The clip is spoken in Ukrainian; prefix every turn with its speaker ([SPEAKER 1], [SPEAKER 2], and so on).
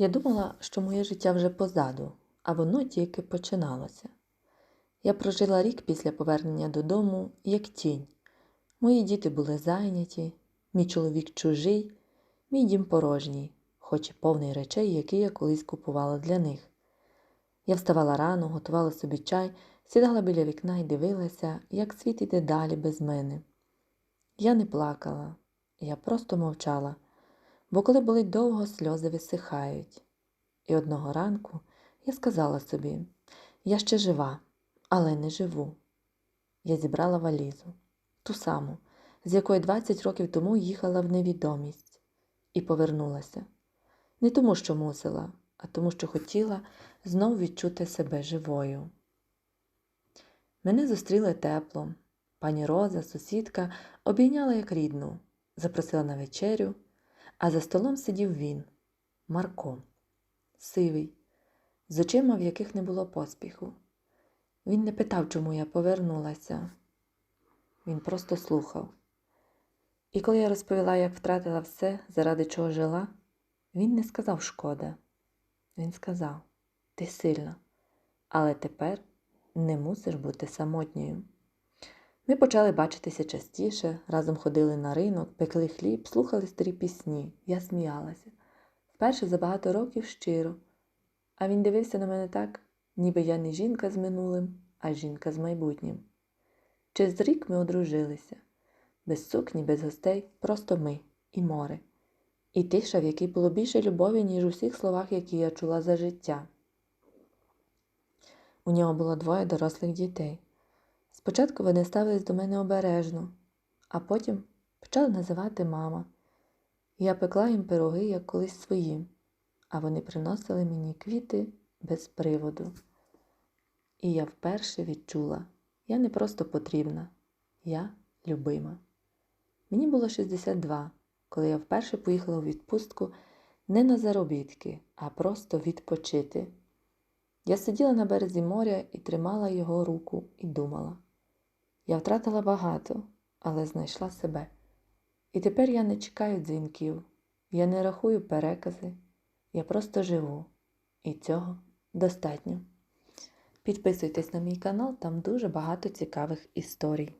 [SPEAKER 1] Я думала, що моє життя вже позаду, а воно тільки починалося. Я прожила рік після повернення додому, як тінь. Мої діти були зайняті, мій чоловік чужий, мій дім порожній, хоч і повний речей, які я колись купувала для них. Я вставала рано, готувала собі чай, сідала біля вікна і дивилася, як світ іде далі без мене. Я не плакала, я просто мовчала, бо коли болить довго, сльози висихають. І одного ранку я сказала собі: я ще жива, але не живу. Я зібрала валізу, ту саму, з якої 20 років тому їхала в невідомість, і повернулася. Не тому, що мусила, а тому, що хотіла знов відчути себе живою. Мене зустріли тепло. Пані Роза, сусідка, обійняла як рідну, запросила на вечерю, а за столом сидів він, Марко, сивий, з очима, в яких не було поспіху. Він не питав, чому я повернулася. Він просто слухав. І коли я розповіла, як втратила все, заради чого жила, він не сказав шкода. Він сказав: Ти сильна, але тепер не мусиш бути самотньою. Ми почали бачитися частіше, разом ходили на ринок, пекли хліб, слухали старі пісні. Я сміялася. Вперше за багато років щиро. А він дивився на мене так, ніби я не жінка з минулим, а жінка з майбутнім. Через рік ми одружилися. Без сукні, без гостей, просто ми і море. І тиша, в якій було більше любові, ніж у всіх словах, які я чула за життя. У нього було двоє дорослих дітей. Спочатку вони ставились до мене обережно, а потім почали називати мама. Я пекла їм пироги, як колись свої, а вони приносили мені квіти без приводу. І я вперше відчула, я не просто потрібна, я любима. Мені було 62, коли я вперше поїхала у відпустку не на заробітки, а просто відпочити. Я сиділа на березі моря і тримала його руку і думала. Я втратила багато, але знайшла себе. І тепер я не чекаю дзвінків, я не рахую перекази, я просто живу. І цього достатньо. Підписуйтесь на мій канал, там дуже багато цікавих історій.